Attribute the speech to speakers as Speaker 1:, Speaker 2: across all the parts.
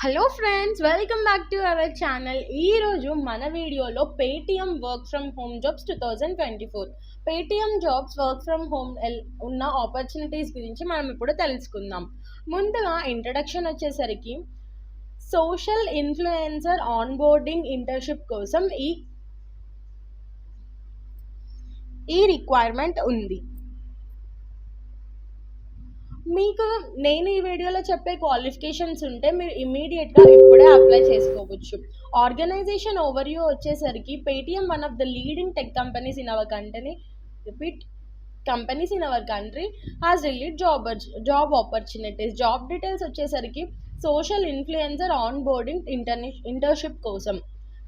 Speaker 1: Hello friends welcome back to our channel ఈరోజు మన వీడియోలో Paytm work from home jobs two thousand twenty four Paytm jobs work from home ఉన్న opportunities గురించి మనం ఇప్పుడు తెలుసుకుందాం. ముందుగా ఇంట్రడక్షన్ వచ్చేసరికి social influencer onboarding internship కోసం ఈ ఈ రిక్వైర్మెంట్ ఉంది. మీకు నేను ఈ వీడియోలో చెప్పే క్వాలిఫికేషన్స్ ఉంటే మీరు ఇమీడియట్గా ఇప్పుడే అప్లై చేసుకోవచ్చు. ఆర్గనైజేషన్ ఓవర్వ్యూ వచ్చేసరికి Paytm one of the leading tech companies in our country repeat companies in our country has released job job opportunities job details వచ్చేసరికి social influencer onboarding intern internship కోసం.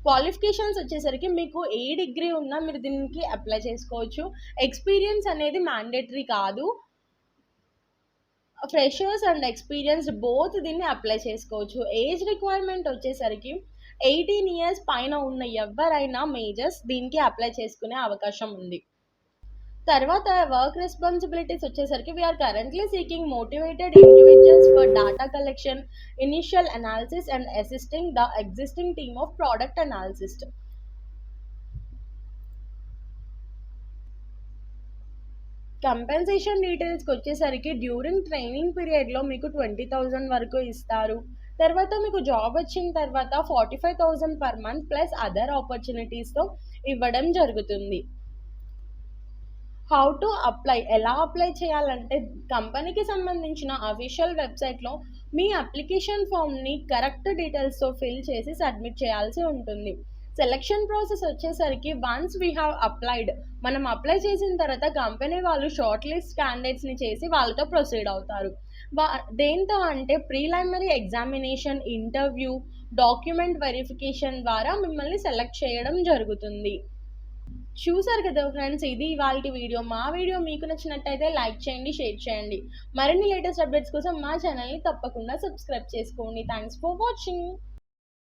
Speaker 1: Qualifications వచ్చేసరికి మీకు ఏ degree ఉన్నా మీరు దీనికి apply చేసుకోవచ్చు. Experience అనేది mandatory కాదు. ఫ్రెషర్స్ అండ్ ఎక్స్పీరియన్స్ బోత్ దీన్ని అప్లై చేసుకోవచ్చు. ఏజ్ రిక్వైర్మెంట్ వచ్చేసరికి ఎయిటీన్ ఇయర్స్ పైన ఉన్న ఎవరైనా మేజర్స్ దీనికి అప్లై చేసుకునే అవకాశం ఉంది. తర్వాత వర్క్ రెస్పాన్సిబిలిటీస్ వచ్చేసరికి we are currently seeking motivated individuals for data collection initial analysis and assisting the existing team of product analyst compensation డీటెయిల్స్కి వచ్చేసరికి డ్యూరింగ్ ట్రైనింగ్ పీరియడ్లో మీకు ట్వంటీ థౌజండ్ వరకు ఇస్తారు. తర్వాత మీకు జాబ్ వచ్చిన తర్వాత forty five thousand per month plus other ఆపర్చునిటీస్తో ఇవ్వడం జరుగుతుంది. హౌ టు అప్లై ఎలా అప్లై చేయాలంటే కంపెనీకి సంబంధించిన అఫీషియల్ వెబ్సైట్లో మీ అప్లికేషన్ ఫామ్ని కరెక్ట్ డీటెయిల్స్తో ఫిల్ చేసి సబ్మిట్ చేయాల్సి ఉంటుంది. సెలక్షన్ ప్రాసెస్ వచ్చేసరికి వన్స్ వీ హ్యావ్ అప్లైడ్ మనం అప్లై చేసిన తర్వాత కంపెనీ వాళ్ళు షార్ట్ లిస్ట్ క్యాండిడేట్స్ని చేసి వాళ్ళతో ప్రొసీడ్ అవుతారు. వా దేంతో అంటే preliminary examination interview document verification ద్వారా మిమ్మల్ని సెలెక్ట్ చేయడం జరుగుతుంది. చూసారు కదా ఫ్రెండ్స్ ఇది ఇవాళ వీడియో మా వీడియో మీకు నచ్చినట్టయితే లైక్ చేయండి షేర్ చేయండి. మరిన్ని లేటెస్ట్ అప్డేట్స్ కోసం మా ఛానల్ని తప్పకుండా సబ్స్క్రైబ్ చేసుకోండి. Thanks for watching